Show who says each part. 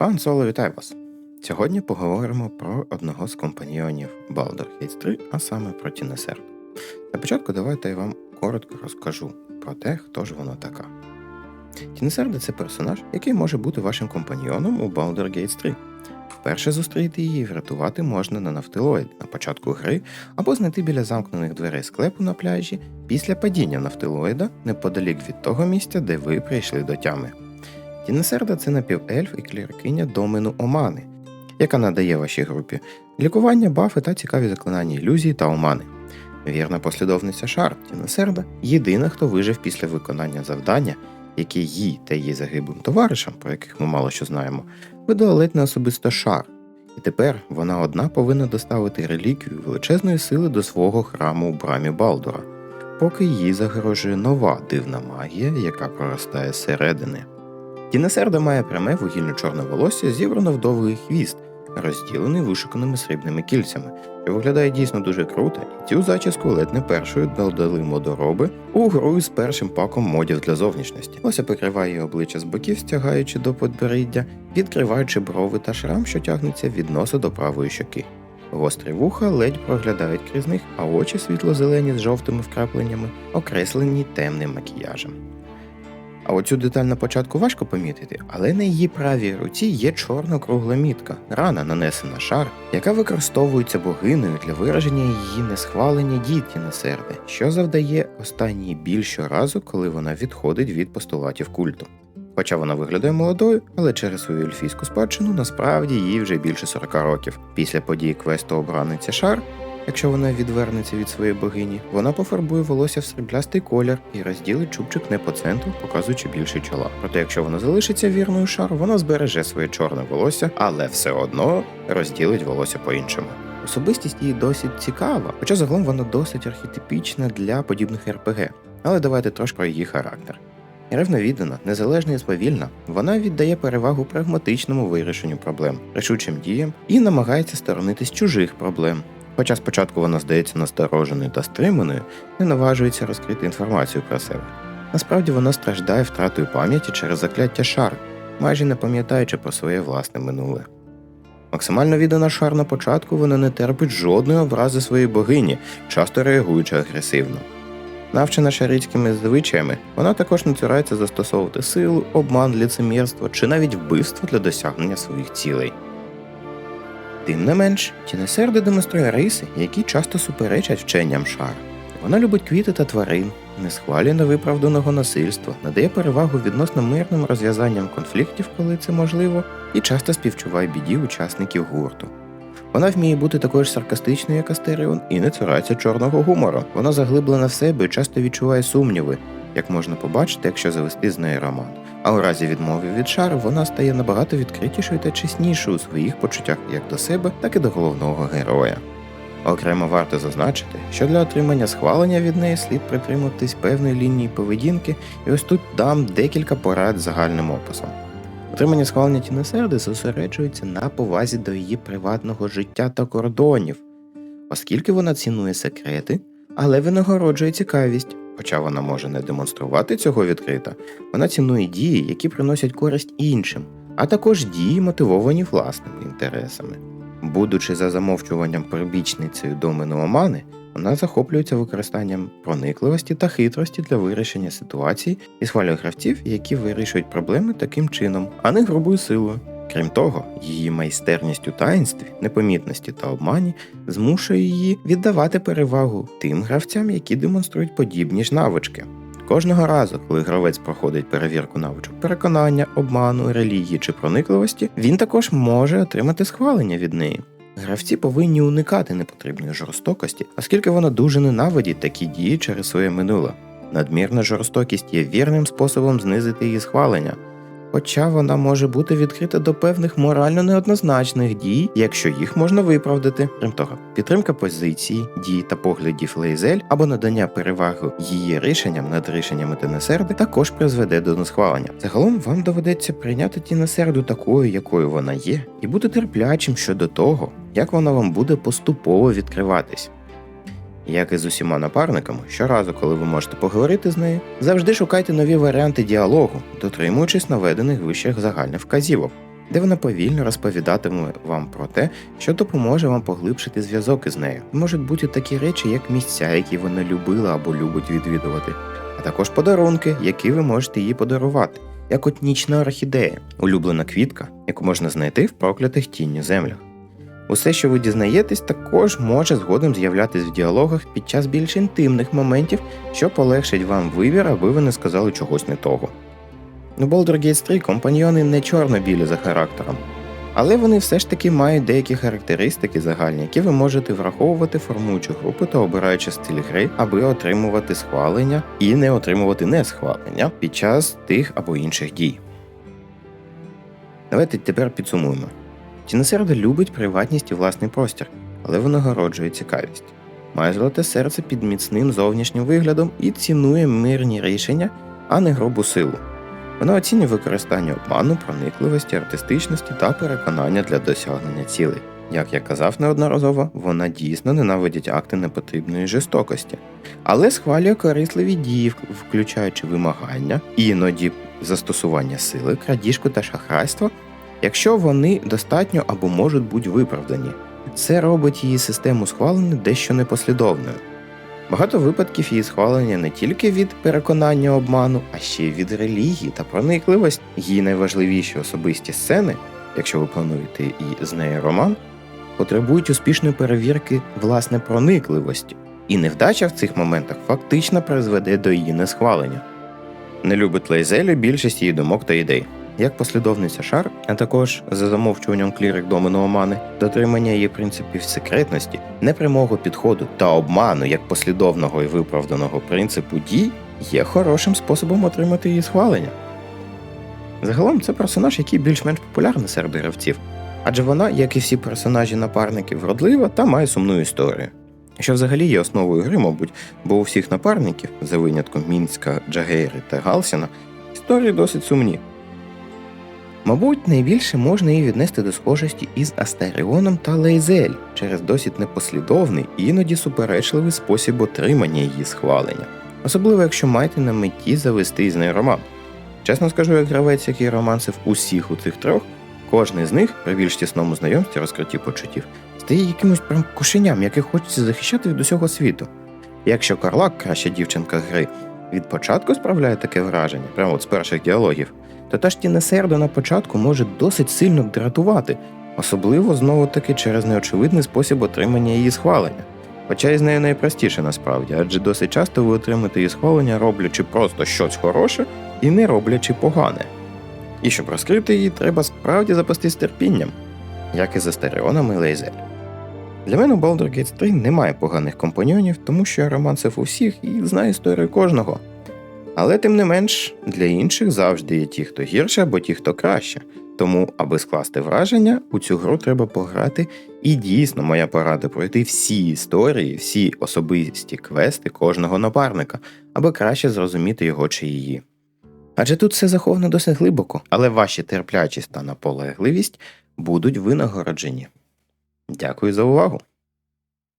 Speaker 1: Пан Соло, вітаю вас! Сьогодні поговоримо про одного з компаньйонів Baldur's Gate 3, а саме про Тінесерд. На початку давайте я вам коротко розкажу про те, хто ж вона така. Тінесерда це персонаж, який може бути вашим компаньйоном у Baldur's Gate 3. Вперше зустріти її і врятувати можна на Нафтилоїді на початку гри або знайти біля замкнених дверей склепу на пляжі після падіння Нафтилоїда неподалік від того місця, де ви прийшли до тями. Тінесерда це напівельф і клірикиня домену Омани, яка надає вашій групі лікування, бафи та цікаві заклинання ілюзії та омани. Вірна послідовниця Шар Тінесерда єдина, хто вижив після виконання завдання, яке їй та її загиблим товаришам, про яких ми мало що знаємо, видала ледь не особисто Шар. І тепер вона одна повинна доставити реліквію величезної сили до свого храму у брамі Балдура, поки їй загрожує нова дивна магія, яка проростає зсередини. Тінесерда має пряме вугільно-чорне волосся, зібрано в довгий хвіст, розділений вишуканими срібними кільцями, що виглядає дійсно дуже круто, і цю зачіску ледь не першою додали модороби у гру з першим паком модів для зовнішності. Ося покриває обличчя з боків, стягаючи до подборіддя, відкриваючи брови та шрам, що тягнеться від носа до правої щоки. Гострі вуха ледь проглядають крізь них, а очі світло-зелені з жовтими вкрапленнями, окреслені темним макіяжем. А оцю деталь на початку важко помітити, але на її правій руці є чорна кругла мітка, рана нанесена шар, яка використовується богинею для вираження її несхвалення діті на серде, що завдає останній біль щоразу, коли вона відходить від постулатів культу. Хоча вона виглядає молодою, але через свою ельфійську спадщину насправді їй вже більше 40 років. Після подій квесту обраниця шар Якщо вона відвернеться від своєї богині, вона пофарбує волосся в сріблястий колір і розділить чубчик не по центру, показуючи більше чола. Проте, якщо вона залишиться вірною шару, вона збереже своє чорне волосся, але все одно розділить волосся по-іншому. Особистість її досить цікава, хоча загалом вона досить архетипічна для подібних РПГ. Але давайте трошки про її характер. Ревновіддана, незалежна і сповільна, вона віддає перевагу прагматичному вирішенню проблем, рішучим діям і намагається сторонитись чужих проблем. Хоча спочатку вона здається настороженою та стриманою, не наважується розкрити інформацію про себе. Насправді вона страждає втратою пам'яті через закляття шар, майже не пам'ятаючи про своє власне минуле. Максимально віддана шар на початку вона не терпить жодної образи своєї богині, часто реагуючи агресивно. Навчена шарицькими звичаями, вона також не цурається застосовувати силу, обман, ліцемірство чи навіть вбивство для досягнення своїх цілей. Тим не менш, Тінесерда демонструє риси, які часто суперечать вченням шар. Вона любить квіти та тварин, не схвалює невиправданого насильства, надає перевагу відносно мирним розв'язанням конфліктів, коли це можливо, і часто співчуває біді учасників гурту. Вона вміє бути такою ж саркастичною, як Астеріон, і не цурається чорного гумору. Вона заглиблена в себе і часто відчуває сумніви, як можна побачити, якщо завести з нею роман. А у разі відмови від шару вона стає набагато відкритішою та чеснішою у своїх почуттях як до себе, так і до головного героя. Окремо варто зазначити, що для отримання схвалення від неї слід притримуватись певної лінії поведінки, і ось тут дам декілька порад загальним описом. Отримання схвалення Тінесерди зосереджується на повазі до її приватного життя та кордонів, оскільки вона цінує секрети, але винагороджує цікавість. Хоча вона може не демонструвати цього відкрито, вона цінує дії, які приносять користь іншим, а також дії, мотивовані власними інтересами. Будучи за замовчуванням прибічницею домену омани, вона захоплюється використанням проникливості та хитрості для вирішення ситуацій і схвалює гравців, які вирішують проблеми таким чином, а не грубою силою. Крім того, її майстерність у таїнстві, непомітності та обмані змушує її віддавати перевагу тим гравцям, які демонструють подібні ж навички. Кожного разу, коли гравець проходить перевірку навичок переконання, обману, релігії чи проникливості, він також може отримати схвалення від неї. Гравці повинні уникати непотрібної жорстокості, оскільки вона дуже ненавидить такі дії через своє минуле. Надмірна жорстокість є вірним способом знизити її схвалення, хоча вона може бути відкрита до певних морально неоднозначних дій, якщо їх можна виправдати. Крім того, підтримка позиції, дій та поглядів Лейзель або надання переваги її рішенням над рішеннями Тенесерди також призведе до несхвалення. Загалом вам доведеться прийняти Тінесерду такою, якою вона є, і бути терплячим щодо того, як вона вам буде поступово відкриватись. Як і з усіма напарниками, щоразу, коли ви можете поговорити з нею, завжди шукайте нові варіанти діалогу, дотримуючись наведених вищих загальних вказівок. де вона повільно розповідатиме вам про те, що допоможе вам поглибшити зв'язок із нею. Можуть бути такі речі, як місця, які вона любила або любить відвідувати, а також подарунки, які ви можете їй подарувати, як от нічна орхідея, улюблена квітка, яку можна знайти в проклятих тінню землях. Усе, що ви дізнаєтесь, також може згодом з'являтись в діалогах під час більш інтимних моментів, що полегшить вам вибір, аби ви не сказали чогось не того. У Baldur's Gate 3 компаньйони не чорно-білі за характером, але вони все ж таки мають деякі характеристики загальні, які ви можете враховувати, формуючи групи та обираючи стиль гри, аби отримувати схвалення і не отримувати несхвалення під час тих або інших дій. Давайте тепер підсумуємо. Тінесердо любить приватність і власний простір, але винагороджує цікавість. Має золоте серце під міцним зовнішнім виглядом і цінує мирні рішення, а не грубу силу. Вона оцінює використання обману, проникливості, артистичності та переконання для досягнення цілей. Як я казав неодноразово, вона дійсно ненавидить акти непотрібної жорстокості, але схвалює корисливі дії, включаючи вимагання, іноді застосування сили, крадіжку та шахрайство, якщо вони достатньо або можуть бути виправдані. Це робить її систему схвалення дещо непослідовною. Багато випадків її схвалення не тільки від переконання обману, а ще й від релігії та проникливості. Її найважливіші особисті сцени, якщо ви плануєте і з нею роман, потребують успішної перевірки власне проникливості, і невдача в цих моментах фактично призведе до її несхвалення. Не любить Лейзелю більшість її думок та ідей. Як послідовниця шар, а також за замовчуванням клірик домену омани, дотримання її принципів секретності, непрямого підходу та обману як послідовного і виправданого принципу дій є хорошим способом отримати її схвалення. Загалом це персонаж, який більш-менш популярний серед гравців, адже вона, як і всі персонажі напарників, вродлива та має сумну історію. Що взагалі є основою гри, мабуть, бо у всіх напарників, за винятком Мінська, Джагейри та Галсіна, історії досить сумні. Мабуть, найбільше можна її віднести до схожості із Астеріоном та Лейзель через досить непослідовний і іноді суперечливий спосіб отримання її схвалення, особливо якщо маєте на меті завести із нею роман. Чесно скажу, як гравець, який романсив усіх у цих трьох, кожний з них при більш тісному знайомстві розкритті почуттів стає якимось прям кошеням, яке хочеться захищати від усього світу. Якщо Карлак, краща дівчинка гри, від початку справляє таке враження, прямо от з перших діалогів, то та ж Тінесердо на початку може досить сильно дратувати, особливо знову таки через неочевидний спосіб отримання її схвалення. Хоча із нею найпростіше насправді, адже досить часто ви отримаєте її схвалення, роблячи просто щось хороше і не роблячи погане. І щоб розкрити її, треба справді запастись терпінням, як і за стереонами Лейзель. Для мене у Baldur's Gate 3 немає поганих компаньйонів, тому що я романсив усіх і знаю історію кожного. Але тим не менш, для інших завжди є ті, хто гірше або ті, хто краще. Тому, аби скласти враження, у цю гру треба пограти, і дійсно моя порада пройти всі історії, всі особисті квести кожного напарника, аби краще зрозуміти його чи її. Адже тут все заховано досить глибоко, але ваші терплячість та наполегливість будуть винагороджені. Дякую за увагу!